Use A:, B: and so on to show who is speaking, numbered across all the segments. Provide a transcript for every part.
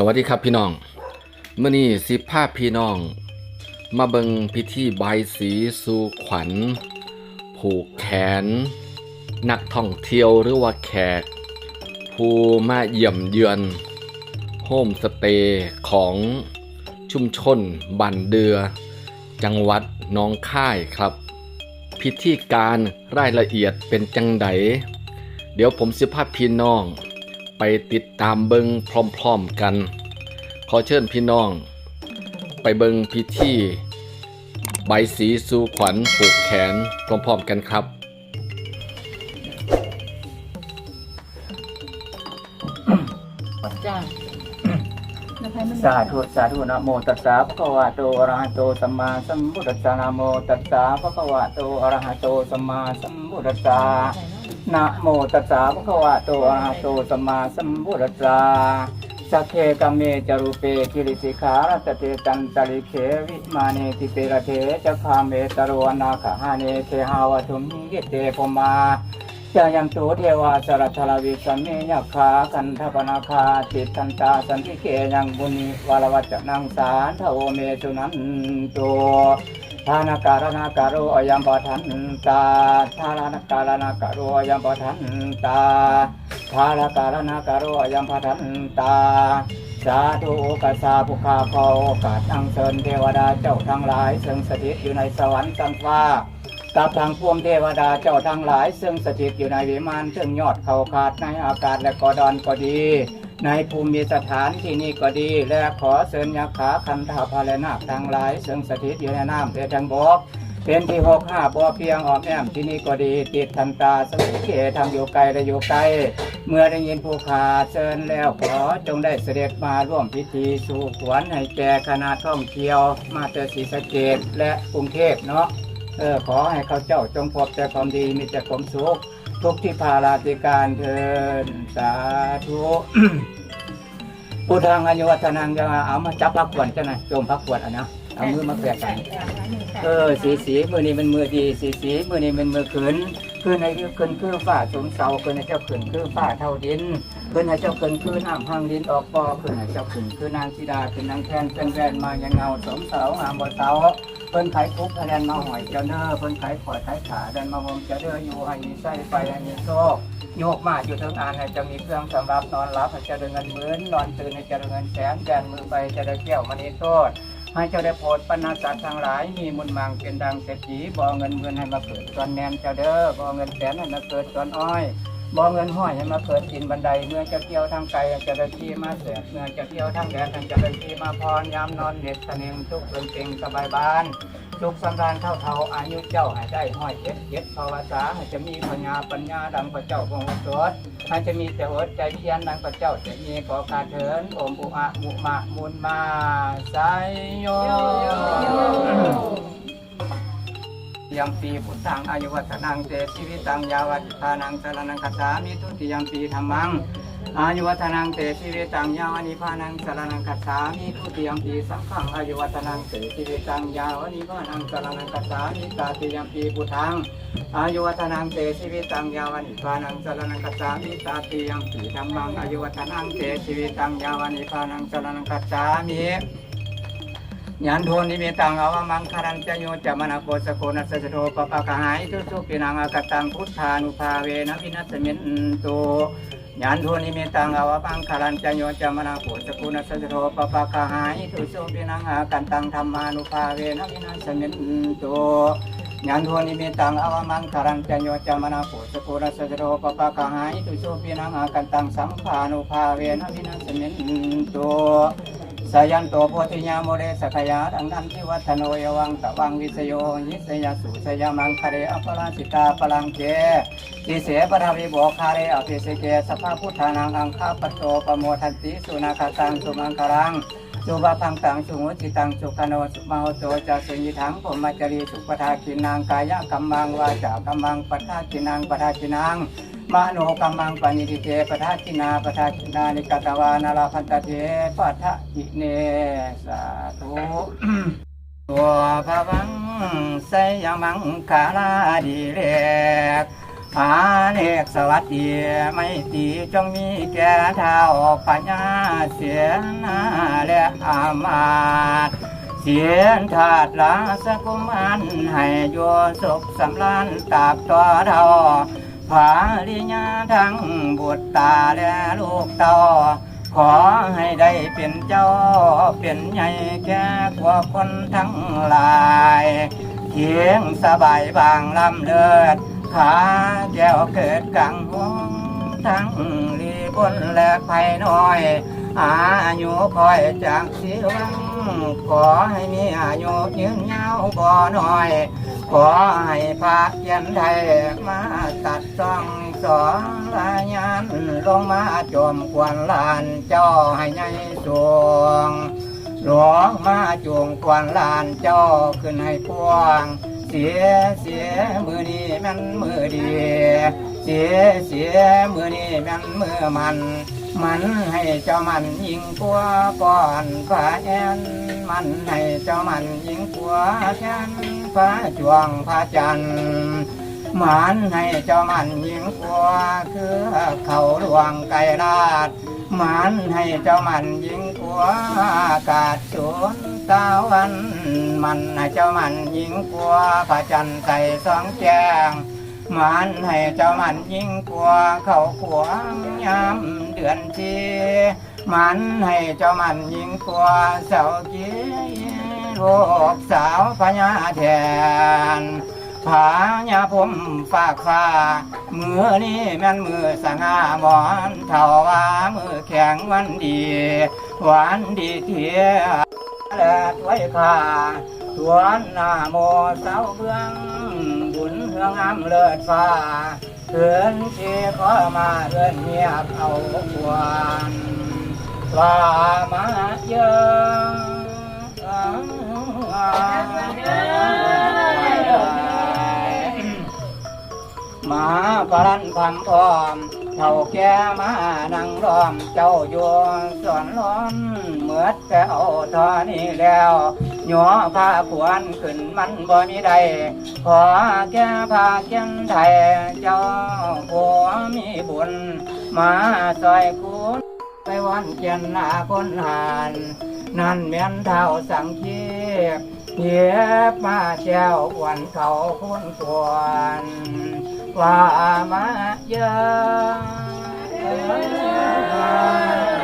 A: สวัสดีครับพี่น้องเมื่อนี้สิภาพพี่น้อง มาเบิงพิธีใบสีสู่ขวัญ ผูกแขน นักท่องเที่ยวหรือว่าแขก ผู้มาเยี่ยมเยือนโฮมสเตย์ของชุมชนบันเดือ จังหวัดน้องค่ายครับ พิธีการรายละเอียดเป็นจังไดเดี๋ยวผมสิภาพพี่น้อง ไปติดตามเบิงพร้อมๆกัน ขอเชิญพี่น้อง ไปเบิงพิธีใบสีสู่ขวัญผูกแขนพร้อมๆกันครับ
B: จ้าแล้วใครมัน
C: สาธุสาธุนะโมตัสสะภะคะวะโตอะระหะโตสัมมาสัมพุทธัสสะนะโมตัสสะภะคะวะโตอะระหะโตสัมมาสัมพุทธัสสะ นะโมตัสสะภะคะวะโตอะระหะโตสัมมาสัมพุทธัสสะสัพเพกัมเมจรูปเปกิริสิขารัตเตตันตลิเขวิมาเนติเประเทจะคาเมตรอนาคหาเนเทหาวทุมหิเตปมาจายัมตุเทวาสรัทลวิสัมเมยขาคันทปนาคาติตันตาสันติเกยังบุญวารวัจนังสารทโวเมสุนันโต ทานาการนาการโอยัมปทันตาทานาการนาการโอยัมปทันตาทานาการนาการโอยัมปทันตา สาธุกัสสาภุคาโอกาสอังเชิญเทวดาเจ้าทั้งหลายซึ่งสถิตอยู่ในสวรรค์ชั้นฟ้ากับทางพวงเทวดาเจ้าทั้งหลาย ซึ่งสถิตอยู่ในวิมานซึ่งยอดเขาขาดในอากาศและกอดอนก็ดี ในภูมิสถานที่นี่ก็ดี และขอเสริญยาขาคันธาภาเลนาคทั้งหลายซึ่งสถิตอยู่ในน้ำเพจังบกเป็นที่หกห้าบ่อเพียงออกแอมที่นี่ก็ดีติดทันตาสังเกตทำอยู่ไกลและอยู่ไกล เมื่อได้ยินผู้ขาเชิญแล้วขอจงได้เสด็จมาร่วมพิธีสู่ขวัญให้แก่คณะท่องเที่ยว มาเตอศรีสะเกดและกรุงเทพเนาะเออขอให้เขาเจ้าจงพบแต่ความดีมีแต่ความสุข ทุกที่พาราติการเทินสาธุพุทธังอายุวัฒนังจะเอามาจับพักขวดจ้ะนะโจมพักขวดอะนะเอามือมาแปะกันเออสีสีมือนี้เป็นมือดีสีสีมือนี้เป็นมือขืนขืนให้ขืนคือฝ้าสูงเสาขืนให้เจ้าขืนคือฝ้าเท่าดินขืนให้เจ้าขืนคือน้ำพังดินออกปอขืนให้เจ้าขืนคือนางสีดาขืนนางแทนเป็นแวนมายังเงาสมเสางามบ่เสา เพิ่นไขทุกข์แดนมาหอยเจ้าเน้อเพิ่นไขขอดไขขาแดนมาหอมเจ้าเด้ออยู่ให้มีไส้ไปให้มีโชคโยกมาอยู่ทั้งอานให้จะมีเครื่องสำหรับนอนรับให้เจะได้เงินหมื่นนอนตื่นให้เจะได้เงินแสนแดนมือไปจะได้เกี่ยวมณีโทษให้เจ้าได้โปรดปนาสัตว์ทั้งหลาย มีมุนมังเป็นดังเศรษฐีบ่เงินเงินให้มาเกิดตอนแนนเจ้าเด้อบ่เงินแสนให้มาเกิดตอนอ้อย บ่เงินห้อยให้มาเกิดกินบันไดเมื่อเจะเที่ยวทางไกลจะได้ที่มาเสียเมื่อเจะเที่ยวทางแดนจะได้ที่มาพรยามนอนเด็ดเสน่ห์ทุกข์เป็นเก่งสบายบ้านสุขสำราญเท่าเท่าอายุเจ้าให้ได้ห้อยเจ็ดเจ็ดภาวษาให้จะมีปัญญาปัญญาดังพระเจ้าพงศ์สดให้จะมีแต่อดใจเพียรดังพระเจ้าจะมีขอการเถินโอมปุอะมุมะมุนมาไซโย ยังปีพุทธังอายุวัฒนังเตชีวิตังยาวัจทานังสรนังคัจฉามิทุติยมปีธรรมังอายุวัฒนังเตชีวิตังยาวนิพานังสารนังคัจฉามิทุติยมปีสังฆังอายุวัฒนังเตชีวิตังยาวนิพานังสารนังคัจฉามิตาติยมปีพุทธังอายุวัฒนังเตชีวิตังยาวนิพานังสารนังคัจฉามิตาติยมปีธรรมังอายุวัฒนังเตชีวิตังยาวนิพานังสารนังคัจฉามิ ยันโทนิเมตังอวมังคารังจโยจะมนาโกสโกนัสสโทปปะกะหายทุสุปินังอากตังพุทธานุภาเวนะวินัสมินตุยันโทนิเมตังอวมังคารังจโยจะมนาโกสโกนัสสโทปปะกะหายทุสุปินังอากันตังธรรมานุภาเวนะวินัสมินตุยันโทนิเมตังอวมังคารังจโยจะมนาโกสโกนัสสโทปปะกะหายทุสุปินังอากันตังสัมภานุภาเวนะวินัสมินตุ สายันโตโพธิญาโมเรสขยาดังนั้นที่วัฒโนยวังตะวังวิสโยยิสยาสุสยามังคะเรอปราสิตาปลังเจทิเสปทวิโบคาเรอภิเสเกสภาพุทธานังอังคาปโตปโมทันติสุนาคาตังสุมังคารังสุบาพังตังสุงุจิตังสุขโนสุมาโหโตจะสุญิทังผมมาจรีสุปทาคินางกายะกัมมังวาจากัมมังปทาคินางปทาคินัง มโนกัมมังปณิทิเตปทัจินาปทัจินานิกตวานาลาพันตเทปทัจิเนสาธุตัวพระวังไสยมังคาลาดีเลกอาเนกสวัสดีไม่ตีจงมีแก่เท้าปัญญาเสียนาและอามาตเสียนถาดลาสกุมันให้โยสุขสำลานตาบต่อเท่า ภาริญาทั้งบุตรตาและลูกเต่าขอให้ได้เป็นเจ้าเป็นใหญ่แก่กว่าคนทั้งหลายเทียงสบายบางลำเลิศขาแก้วเกิดกังหวงทั้งลีบนและภายน้อยอายุคอยจากสีวัง ขอให้มีอายุยืนยาวบ่น้อย ขอให้พระเขียนไทยมาตัดต้องสองลายันลงมาจมควนลานเจ้าให้ใหญ่สวงหลวงมาจูงควนลานเจ้าขึ้นให้พวง เสียเสียมือนี้มันมือดี เสียเสียมือนี้มันมือมัน มันให้เจ้ามันยิงกลัวก่อนฟ้าแอนมันให้เจ้ามันยิงกลัวฉันฟ้าจวงพระจันทร์หมานให้เจ้ามันยิงกลัวคือเขาหลวงไกรลาดหมานให้เจ้ามันยิงกลัวอากาศสูนตาวันมันให้เจ้ามันยิงกลัวพระจันทร์ใส่สองแจงมานให้เจ้ามันยิงกลัวเขาขวางยาม เดือนทีมันให้เจ้ามันยิงกลัวเสาจีลูกสาวพญาแทนผาญาผมฝากฟ้ามือนี่แม่นมือสง่าหมอนเท่าว่ามือแข็งวันดีหวานดีเทียแลดไว้ค่าทวนหน้าโมเสาเบื้องบุญเฮืองอ้ำเลิศฟ้า เถือนชีขอมาเดินเงียบเอาควนว่ามาเยอะมาปรันพังพร้อมเท่าแก่มานั่งล้อมเจ้าอยู่สวนล้อมเหมือดแต่เอาทอนี้แล้ว หยัวผ้าขวนขึ้นมันบ่มีใด ขอแก่ผ้าเขียนไทยเจ้าผัวมีบุญ มาซอยคุณไปวันเจียนหน้าคนหาน นั่นเมียนเท่าสังคีเหยียบมาแจ้วอวันเขาคุณควรว่ามาเยอะ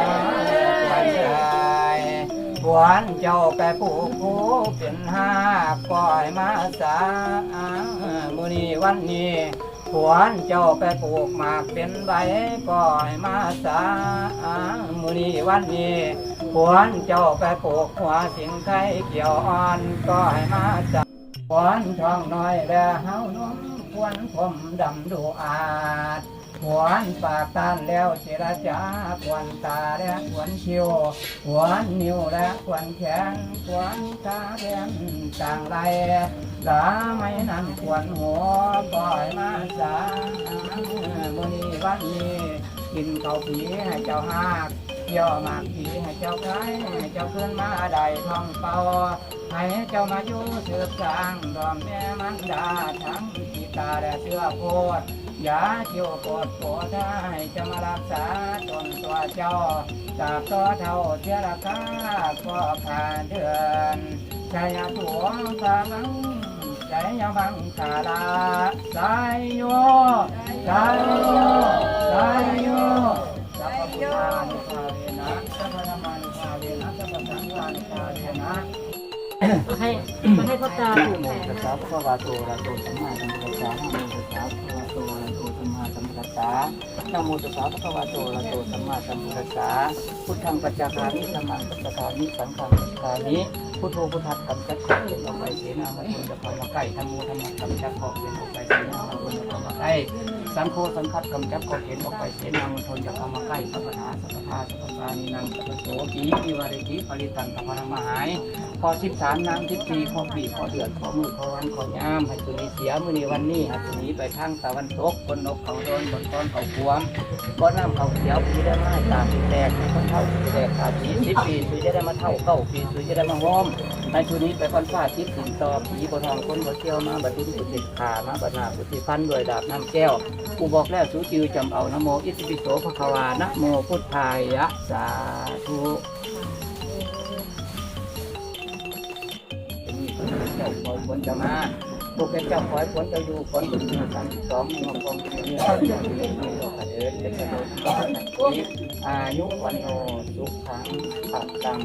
C: วานเจ้าไปปลูกผู้เป็นห้าปล่อยมาสามุนีวันนี้หวานเจ้าไปปลูกหมากเป็นใบปล่อยมาสามุนีวันนี้หวานเจ้าไปปลูกหัวสิงไข่เกี่ยวอ่อนก็ให้มาสาขวานช่องน้อยและเฮาน้องควรผมดำดูอาจ ขวนปากตานแล้วเจรจาขวนตาและขวนคิวขวนนิ้วและขวนแขนขวนขาแขนต่างไรลาไม่นั่นขวนหัวปล่อยมาสามุนีวันนี้กินข้าผีให้เจ้าหากเกี่ยวหมากผีให้เจ้าไก่ให้เจ้าขึ้นมาได้ท่องเป่าให้เจ้ามาอยู่สืบสร้างดอมแม่มันดาทั้งกีตาและเสื้อโพด ยาเที่ยวโปดโปดให้จะมารักษาตนตัวเจ้าจากตัวเท่าเทียราคาก็ผ่านเดือนใจยาตัวสามังใจยาบังขาลาใจโยใจโยใจโยสัพพะพุทธานุภาเวนะสัพพธรรมานุภาเวนะสัพพสังฆานุภาเวนะ
B: ให้ให้พ่อตาผูกแขน
C: ตัสสะภะคะวะโตระโตสัมมาสัมพุทธัสสะนะโมตัสสะะคะวะโตอะระหะโตสัมมานะโมตัสสะภะคะวะโตอะระหะโตสัมมาสัมพุทธัสสะพุทธังปัจจาคามิสัมมังปัจจาคามิสังฆังปัจจาคามิพุทโธพุทธัสกัมจัตถะเป็นออกไปเสนามาตุนจะพามาใกล้ธรรมโมธรรมะกัมจัตถะเป็นออกไปเสนามาตุนจะพามาใกล้ สังโฆสังคัดกำจับกฎเห็นออกไปเสียนังทนจะเข้ามาใกล้สัพพะสัพพะสัพพานินังสัพโสกีวิวาริกิปริตันตพรมหายพอสิบสามน้ำสิบสี่ขอปีขอเดือดขอมือขอวันขอยามให้ตัวนี้เสียมือในวันนี้ให้ตัวนี้ไปทางตะวันตกคนนกเขาโดนบนต้นเขาควมก้อนน้ำเขาเขียวปีได้มาให้ตาปีแดงให้คนเท่าปีแดงตาสีสิบปีสุจะได้มาเท่าเก้าปีสุจะได้มาห้อม ในตัวนี้ไปฟันฟาดทิพย์สิงต่อผีบทองคนบนเที่ยวมาบัดนี้สุติขามาบัดนาสุติพันด้วยดาบน้ำแก้วกูบอกแล้วสูจิวจำเอานโมอิสิปิโสภควานะโมพุทธายะสาธุเจ้าคอยฝนจะมาพวกเจ้าคอยฝนจะอยู่ฝนจะอยู่สามสิบสองมกองเป็นเรื่องเรื่อ งที่เราเดินเป็นกระโดดอายุวันโนสุขังขัดตัง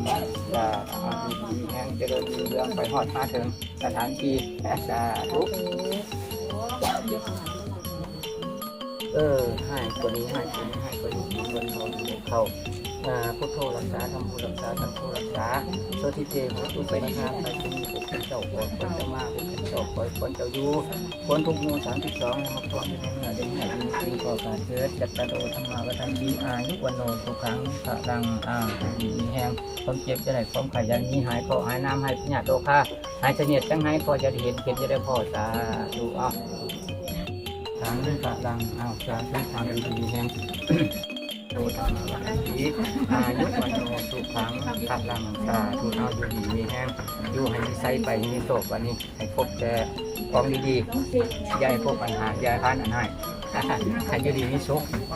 C: ยาอาภิแห่งเจริญเรื่องไปหอดมาถึงสถานที่แอสาทุกเออให้คนนี้ให้คนนี้ให้คนนี้กินวันนอนเขา อ่าพุทโธรักษาธรรมโมรักษาธรรมโมรักษาโซทิเตโหตุไปทางไปที่มีปุกเจ้าคอยคนจะมาปุกเจ้าคอยคนเจ้าอยู่คนทุกหมู่สามสิบสองมาพร้อมในเมื่อเดือนไหนปีก่อการเกิดจัตตาโดธรรมาวัฏันตีอายุวันโนสุขังพระรังอ่ามีแห้งความเจ็บจะได้ความขยันนี้หายพอหายน้ำหายพญาโตค่าหายเสนียดจังหายพอจะได้เห็นเห็นจะได้พอสาธุอะทางด้วยพระรังอ้าวสาธุทางดีแห้ง โดธรรมวัฏันตีอายุวันโนสุขังพระรังสาธุเอาอยู่ดีมีแห้งอยู่ให้มีไซไปมีโศกวันนี้ให้พบแต่ของดีๆยาให้พบปัญหายาให้พานอันให้ให้อยู่ดีมีสุขคนทุกเมื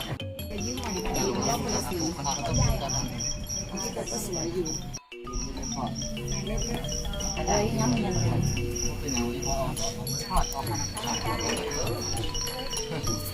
C: อ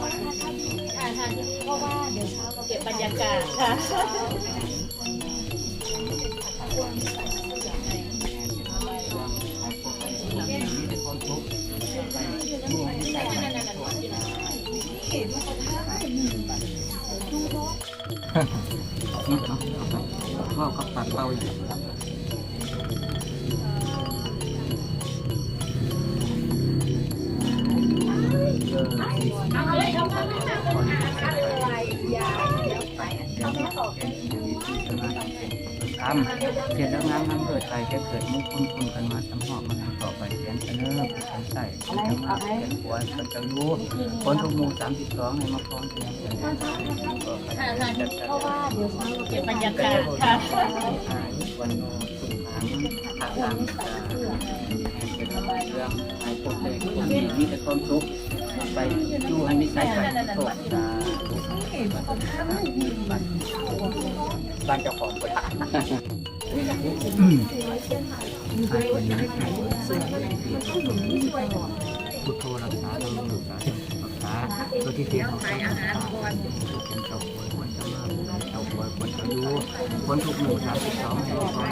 C: อ่า
B: ทางที่นี่เพราะว่าเดี๋ยวเช้าเราเก็บบรรยากาศค่ะ
C: ว่ากับปากเป้าอยู่ เขียนแล้วงามน้ำเกิดใจแค่เกิดมุ่งคุ้นคุ้นกันมาสำหอบมันต่อไปเขียนเสนอเป็นคนใส่เขียนมาเขียนหัวคนจะรู้คนทุกมูสามสิบสองในมาพร้อมเขียนเสนอ
B: ทางเพราะว่าเดี๋ยวเช้าเราเก็บบรรยากาศค่ะ
C: วันนี้สุขังพระรังสา เป็นเรื่องไอ้พวกเด็กคนนี้มีแต่ความทุกข์ไปอยู่ให้มีสายไปโศกตาบ้านเจ้าของไปพุทโธรักษาธรรมรักษารักษาตัวที่เสียของอาหารก่อนเป็นเจ้าป่วยควรจะมาเจ้าป่วยควรจะอยู่คนทุกหมู่สามสิบสองให้ก่อ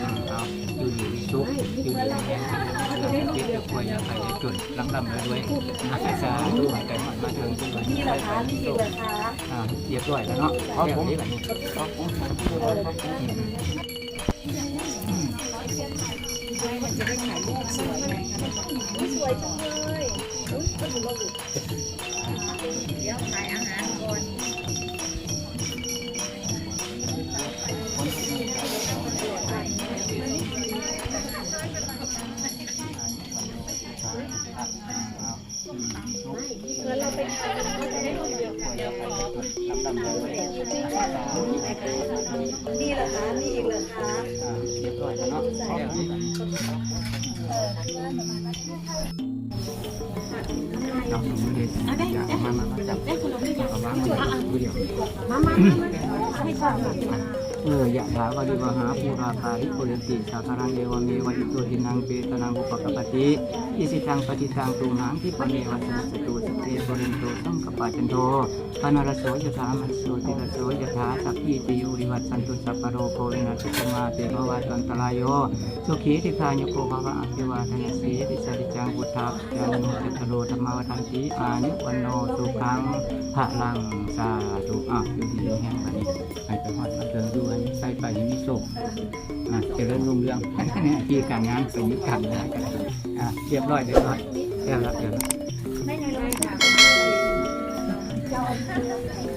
C: ขังพระเอาอยู่ดีมีสุขอยู่ดีมีแรงเราจะคิดจะป่วยอย่าไปอย่จนลำลำเลยด้วยอาจารย์ดูหายใจมันมาถึงที่วันนี้แล้วค่ะนี่เลยค่ะอ่าเรียบร้อยแล้วเนาะครับผมแบบนี้ครับผม
B: นี่ เหรอคะนี่อีกเหรอคะ
C: เรียบร้อยแล้วเนาะจับมือเด็กมามามาจับ
B: ได้คุณลงได้ยัง
C: เอาวามา
B: มามาให้ชอย
C: เออ ยะถาวาริวหาภูราภาริโกเรติสาคารังเอวเมวะอิโตทินังเปตนังอุปกปติอิสิทังปฏิทังตุมหังที่ปเมวะสสตุ สเตโกเรนโตสังกปปะจันโทปานารโสยถามัสโสติรโสยถาสัพพิติโยวิวัตสันตุสัพพโรโควินาศสมาเตภวัตอันตรายโยสุขีติคายุโกภวะอภิวาทนาสีติสาริจังพุทธาจานุจัตตโรธรรมวทันติอานิวันโนสุขังพระลังสาธุอะอยู่ดีแห่งบัดนี้ให้ไปฮอดมาเทิงดูอันนี้ใส่ไปยังมีโศกอะเจริญรุ่งเรืองนี่ยที่การงานเป็นยุคการงานกันอะเรียบร้อยเรียบร้อยเรียบร้อยเรียบร้อย Oh,